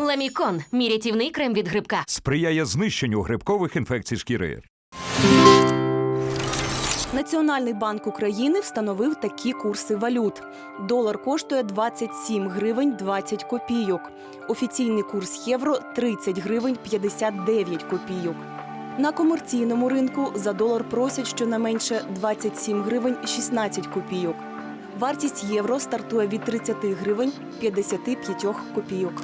Ламікон мій рятівний крем від грибка. Сприяє знищенню грибкових інфекцій шкіри. Національний банк України встановив такі курси валют. Долар коштує 27 гривень 20 копійок. Офіційний курс євро 30 гривень 59 копійок. На комерційному ринку за долар просять щонайменше 27 гривень 16 копійок. Вартість євро стартує від 30 гривень 55 копійок.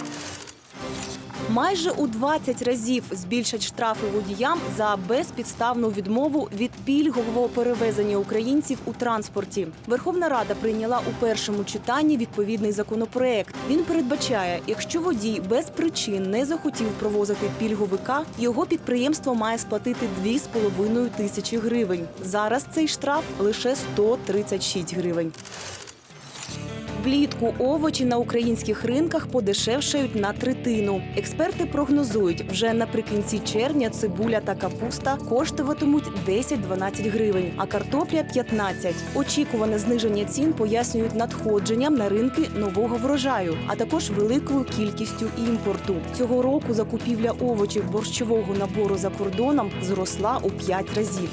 Майже у 20 разів збільшать штрафи водіям за безпідставну відмову від пільгового перевезення українців у транспорті. Верховна Рада прийняла у першому читанні відповідний законопроект. Він передбачає, якщо водій без причин не захотів провозити пільговика, його підприємство має сплатити 2,5 тисячі гривень. Зараз цей штраф лише 136 гривень. Влітку овочі на українських ринках подешевшають на третину. Експерти прогнозують, вже наприкінці червня цибуля та капуста коштуватимуть 10-12 гривень, а картопля 15. Очікуване зниження цін пояснюють надходженням на ринки нового врожаю, а також великою кількістю імпорту. Цього року закупівля овочів борщового набору за кордоном зросла у 5 разів.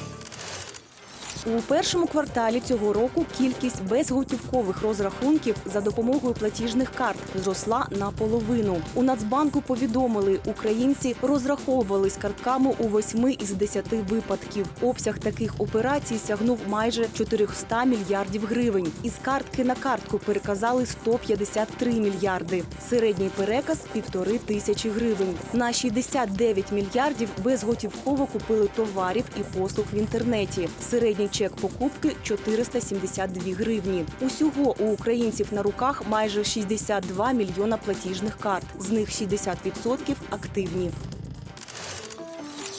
У першому кварталі цього року кількість безготівкових розрахунків за допомогою платіжних карт зросла наполовину. У Нацбанку повідомили, українці розраховувались картками у 8 із 10 випадків. Обсяг таких операцій сягнув майже 400 мільярдів гривень. Із картки на картку переказали 153 мільярди. Середній переказ півтори тисячі гривень. На 69 мільярдів безготівково купили товарів і послуг в інтернеті. Середній чек покупки 472 гривні. Усього у українців на руках майже 62 мільйона платіжних карт. З них 60% активні.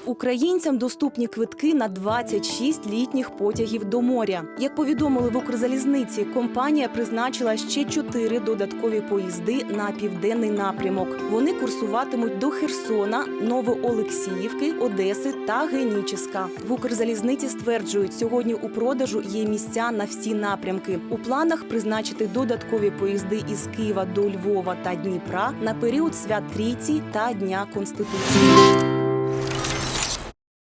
Українцям доступні квитки на 26 літніх потягів до моря. Як повідомили в Укрзалізниці, компанія призначила ще чотири додаткові поїзди на південний напрямок. Вони курсуватимуть до Херсона, Новоолексіївки, Одеси та Геніческа. В Укрзалізниці стверджують, сьогодні у продажу є місця на всі напрямки. У планах призначити додаткові поїзди із Києва до Львова та Дніпра на період свят Трійці та Дня Конституції.